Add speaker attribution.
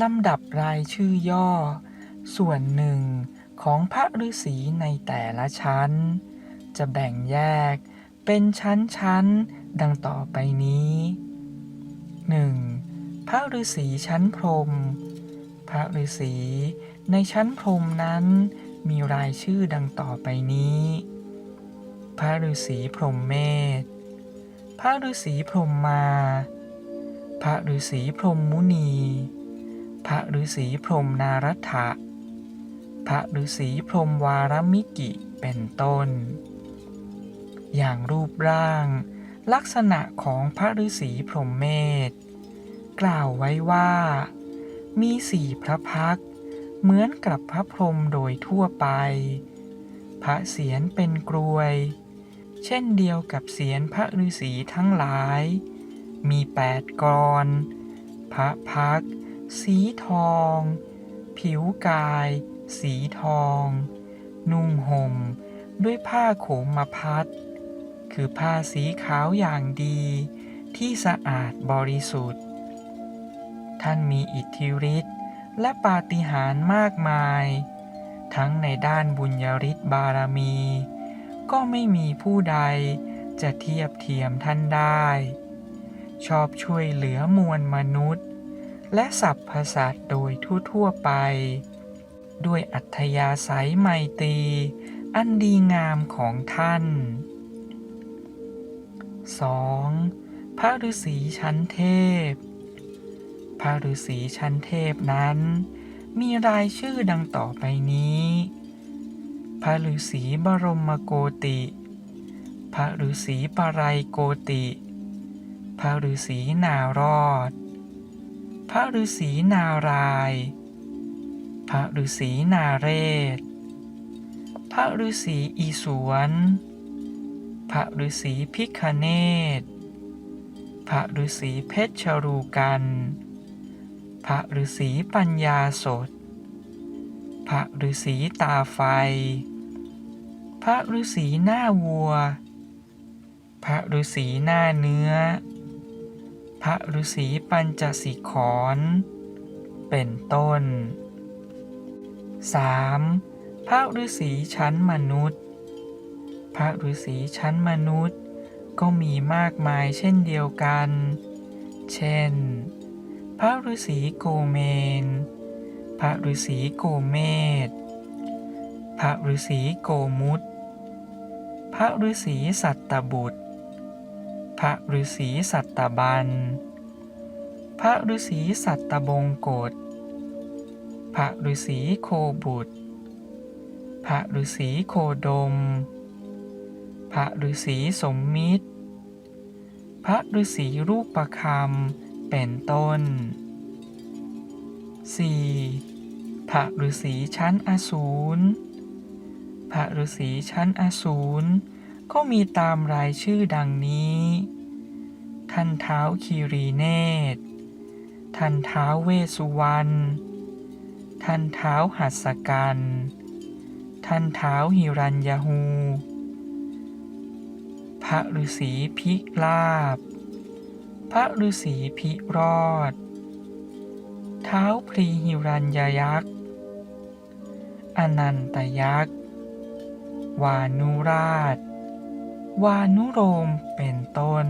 Speaker 1: ลำดับรายชื่อย่อ ส่วนหนึ่งของพระฤาษีในแต่ละชั้น จะแบ่งแยกเป็นชั้นๆดังต่อไปนี้ 1. พระฤาษีชั้นพรม พระฤาษีในชั้นพรมนั้นมีรายชื่อดังต่อไปนี้ พระฤาษีพรหมเมธพระฤาษีพรหมมา พระฤาษีพรหมมุนี ฤาษีพรมนารัตถะพระฤาษีพรมวารมิกิเป็นต้น อย่างรูปร่าง ลักษณะของพระฤาษีพรหมเมธกล่าวไว้ว่า มีสี่พระพัก เหมือนกับพระพรหมโดยทั่วไป พระเศียรเป็นกรวย เช่นเดียวกับเศียรพระฤาษีทั้งหลาย มีแปดกรพระพัก สีทอง ผิวกาย สีทอง นุ่งห่ม ด้วยผ้าโขมมาพัดคือผ้าสีขาวอย่างดีที่สะอาดบริสุทธิ์ ท่านมีอิทธิฤทธิ์และปาฏิหาริย์มากมาย ทั้งในด้านบุญญาฤทธิ์บารมี ก็ไม่มีผู้ใดจะเทียบเทียมท่านได้ ชอบช่วยเหลือมวลมนุษย์ และสรรพสัตโดยทั่วๆไป ด้วยอัธยาศัยไมตรีอันดีงามของท่าน 2. พระฤาษีชั้นเทพ พระฤาษีชั้นเทพนั้น มีรายชื่อดังต่อไปนี้ พระฤาษีบรมโกติ พระฤาษีปไรโกติ พระฤาษีนารอด พระฤาษีนาราย พระฤาษีนาเรศ พระฤาษีอีสวน พระฤาษีพิคเนตพระฤาษีเพชรรูกัน พระฤาษีปัญญาสด พระฤาษีตาไฟ พระฤาษีหน้าวัว พระฤาษีหน้าเนื้อ พระฤาษีปัญจสิกขรเป็นต้น 3. พระฤาษีชั้นมนุษย์ พระฤาษีชั้นมนุษย์ ก็มีมากมายเช่นเดียวกัน เช่น พระฤาษีโกเมน พระฤาษีโกเมศพระฤาษีโกมุตพระฤาษีสัตตบุตร ระฤาษีสัตตบัน พระฤาษีสัตตบงกฎพระฤาษีโคบุตร พระฤาษีโคดม พระฤาษีสมมิตร พระฤาษีรูปประคำเป็นต้น 4. พระฤาษีชั้นอสูร พระฤาษีชั้นอสูร ก็มีตามรายชื่อดังนี้ ท่านเท้าคีรีเนตท่านเท้าเวสสุวรรณ ท่านเท้าหัสกัน ท่านเท้าหิรัญยหู พระฤาษีพิลาบ พระฤาษีพิรอด เท้าพรีหิรัญยยักษ์ อนันตยักษ์ วานุราช วานุโรมเป็นต้น